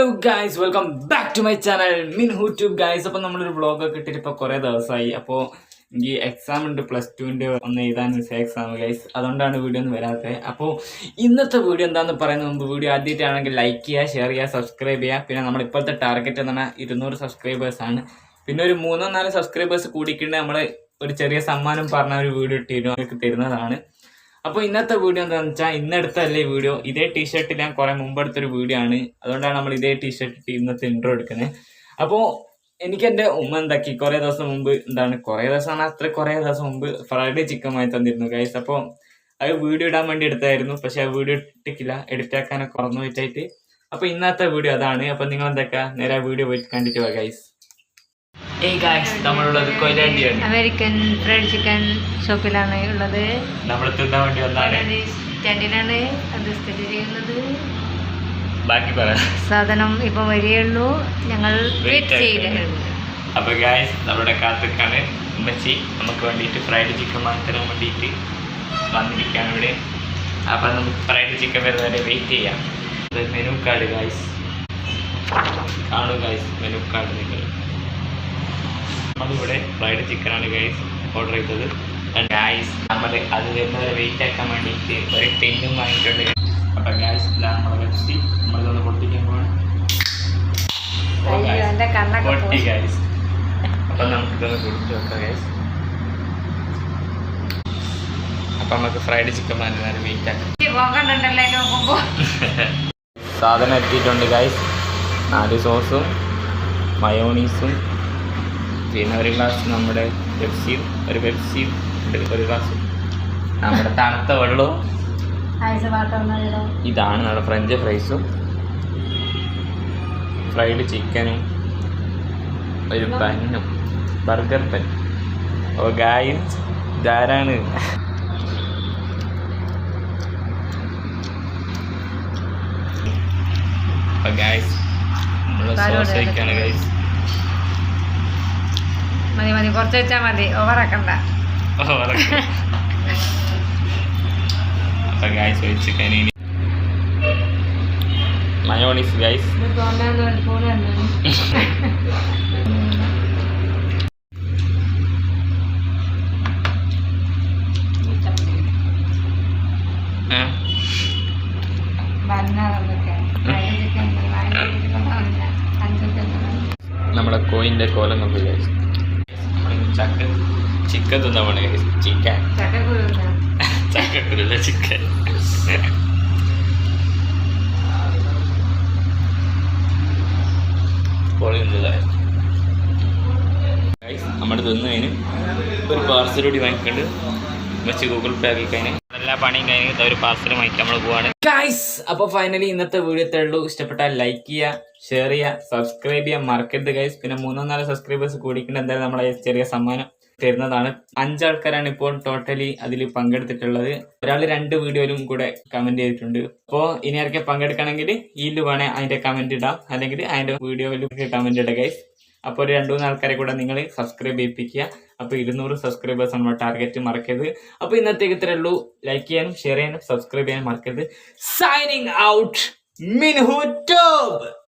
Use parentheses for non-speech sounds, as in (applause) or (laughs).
Hello guys welcome back to my channel mean YouTube guys അപ്പോൾ നമ്മളൊരു വ്ളോഗൊക്കെ ഇട്ടിട്ട് ഇപ്പോൾ കുറേ ദിവസമായി. അപ്പോൾ എനിക്ക് എക്സാം ഉണ്ട് പ്ലസ് ടുവിന്റെ ഒന്ന് എഴുതാൻ എക്സാം ഗൈസ് അതുകൊണ്ടാണ് വീഡിയോ ഒന്നും വരാത്തത്. അപ്പോൾ ഇന്നത്തെ വീഡിയോ എന്താണെന്ന് പറയുന്ന മുമ്പ് വീഡിയോ ആദ്യമായിട്ടാണെങ്കിൽ ലൈക്ക് ചെയ്യുക ഷെയർ ചെയ്യുക സബ്സ്ക്രൈബ് ചെയ്യുക. പിന്നെ നമ്മൾ ഇപ്പോഴത്തെ ടാർഗറ്റ് എന്ന് പറഞ്ഞാൽ ഇരുന്നൂറ് സബ്സ്ക്രൈബേഴ്സാണ് പിന്നെ ഒരു മൂന്നോ നാലോ സബ്സ്ക്രൈബേഴ്സ് കൂടിക്കൊണ്ട് നമ്മൾ ഒരു ചെറിയ സമ്മാനം പറഞ്ഞ ഒരു വീഡിയോ ഇട്ടിരുന്നു. അവർക്ക് തരുന്നതാണ്. അപ്പോൾ ഇന്നത്തെ വീഡിയോ എന്താണെന്ന് വെച്ചാൽ ഇന്നെടുത്തല്ലേ വീഡിയോ. ഇതേ ടീഷർട്ട് ഞാൻ കുറേ മുമ്പ് എടുത്തൊരു വീഡിയോ ആണ്. അതുകൊണ്ടാണ് നമ്മൾ ഇതേ ടീഷർട്ട് ഇന്നത്തെ ഇൻട്രോ എടുക്കുന്നത് അപ്പോൾ എനിക്ക് എന്റെ ഉമ്മ എന്താക്കി? കുറേ ദിവസം മുമ്പ് എന്താണ്? കുറേ ദിവസമാണ് അത്ര കുറേ ദിവസം മുമ്പ് ഫ്രൈഡേ ചിക്കൻ വാങ്ങി തന്നിരുന്നു ഗൈസ് അപ്പോൾ അത് വീഡിയോ ഇടാൻ വേണ്ടി എടുത്തായിരുന്നു. പക്ഷെ ആ വീഡിയോ ഇട്ടിട്ടില്ല. എഡിറ്റ് ആക്കാനൊക്കെ കുറഞ്ഞു വെച്ചായിട്ട് അപ്പോൾ ഇന്നത്തെ വീഡിയോ അതാണ്. അപ്പോൾ നിങ്ങൾ എന്തൊക്കെ നേരെ വീഡിയോ പോയിട്ട് കണ്ടിട്ട് വാ ഗൈസ് നമ്മളുള്ളത് കൊയിലാണ്ടിയാണ്. അമേരിക്കൻ ഫ്രൈഡ് ചിക്കൻ ഷോപ്പിലാണ് ഉള്ളത്. നമ്മൾ തിന്നാൻ വേണ്ടി വന്നാണ്. അത് സ്ഥിതി ചെയ്യുന്നത്. ബാക്കി സാധനം ഇപ്പം വരികയുള്ളൂ ഞങ്ങൾ വെയിറ്റ് അപ്പോൾ ഗായ്സ് നമ്മുടെ കാത്തിക്കാണ്. ഉമ്മച്ചി നമുക്ക് വേണ്ടിയിട്ട് ഫ്രൈഡ് ചിക്കൻ മാത്രം വേണ്ടിയിട്ട് വന്നിരിക്കുകയാണ് ഇവിടെ. അപ്പം നമുക്ക് ഫ്രൈഡ് ചിക്കൻ വരുന്നവരെ വെയിറ്റ് ചെയ്യാം. മെനു കാർഡ് ഗായ്സ് കാണൂ ഗായ്സ് മെനു കാർഡ് നിങ്ങൾ. നമ്മളിവിടെ ഫ്രൈഡ് ചിക്കനാണ് ഗൈസ് ഓർഡർ ചെയ്തത്. ഗായ്സ് നമ്മൾ അത് വരുന്നവരെ വെയിറ്റ് ആക്കാൻ വേണ്ടിയിട്ട് ഒരു ടെന്നും വാങ്ങിയിട്ടുണ്ട്. അപ്പം ഗൈസ് ഇതാണ് നമ്മളെ വെബ്സി നമ്മളിതൊന്ന് പൊട്ടിക്കാൻ പോകണം പൊട്ടി. ഗൈസ് അപ്പം നമുക്കിതൊന്ന് കുടിച്ച് വെക്കാം ഗൈസ് അപ്പം നമുക്ക് ഫ്രൈഡ് ചിക്കൻ വാങ്ങുന്നവരെ വെയിറ്റ് ആക്കാം. (laughs) സാധനം എത്തിയിട്ടുണ്ട് ഗൈസ് നാല് സോസും മയോണീസും പിന്നെ ഒരു ഗ്ലാസ് നമ്മുടെ പെപ്സിയും ഒരു പെപ്സിയും ഒരു ഗ്ലാസ് നമ്മുടെ തണുത്ത വെള്ളവും ഇതാണ് നമ്മുടെ ഫ്രഞ്ച് ഫ്രൈസും ഫ്രൈഡ് ചിക്കനും ഒരു പന്നും ബർഗർ പൻ ഓ ഗായും ഇതാരാണ്? ഗായ്സ് നമ്മൾ സോസ് കഴിക്കാണ് ഗായ്സ് മതി മതി കുറച്ച് വെച്ചാൽ മതി. ഓവറാക്കണ്ട മയോണീസ് വാങ്ങിക്കൊണ്ടിരിക്കുന്നതാണ് അഞ്ചൊക്കെ നമ്മളെ കോയിന്റെ കോലം ചക്ക ചിക്കൻ തിന്നാൻ ചിക്കൻ ചക്കക്കുരു ചക്കക്കുരുള്ള ചിക്കൻ നമ്മുടെ തിന്നതിന് ഒരു പാർസൽ കൂടി വാങ്ങിക്കൊണ്ട്. വെച്ച് ഗൂഗിൾ പേ ആക്കി കഴിഞ്ഞ്. എല്ലാ പണിയും കഴിഞ്ഞ് ഒരു പാർസൽ വാങ്ങിക്കാൻ നമ്മൾ പോവാണ്. ഗൈസ് അപ്പോൾ ഫൈനലി ഇന്നത്തെ വീഡിയോ ഉള്ളൂ. ഇഷ്ടപ്പെട്ടാൽ ലൈക്ക് ചെയ്യുക ഷെയർ ചെയ്യുക സബ്സ്ക്രൈബ് ചെയ്യാൻ മറക്കരുത് ഗൈസ് പിന്നെ മൂന്നോ നാലോ സബ്സ്ക്രൈബേഴ്സ് കൂടിക്കണ്ട എന്തായാലും നമ്മളെ ചെറിയ സമ്മാനം തരുന്നതാണ്. അഞ്ചാൾക്കാരാണ് ഇപ്പോൾ ടോട്ടലി അതിൽ പങ്കെടുത്തിട്ടുള്ളത്. ഒരാൾ രണ്ട് വീഡിയോയിലും കൂടെ കമന്റ് ചെയ്തിട്ടുണ്ട്. അപ്പോൾ ഇനി ആർക്കെ പങ്കെടുക്കണമെങ്കിൽ ഈ വേണേ അതിന്റെ കമന്റ് ഇടാം. അല്ലെങ്കിൽ അതിന്റെ വീഡിയോയിലൊക്കെ കമന്റ് ഇടുക അപ്പോൾ ഒരു രണ്ടു മൂന്ന് ആൾക്കാരെ കൂടെ നിങ്ങൾ സബ്സ്ക്രൈബ് ചെയ്യിപ്പിക്കുക. അപ്പോൾ ഇരുന്നൂറ് സബ്സ്ക്രൈബേഴ്സ് നമ്മുടെ ടാർഗറ്റ് മറക്കരുത്. അപ്പോൾ ഇന്നത്തേക്ക് ഇത്രേ ഉള്ളൂ. ലൈക്ക് ചെയ്യാനും ഷെയർ ചെയ്യാനും സബ്സ്ക്രൈബ് ചെയ്യാനും മറക്കരുത്. സൈനിങ് ഔട്ട് മിൻഹു ടോബ്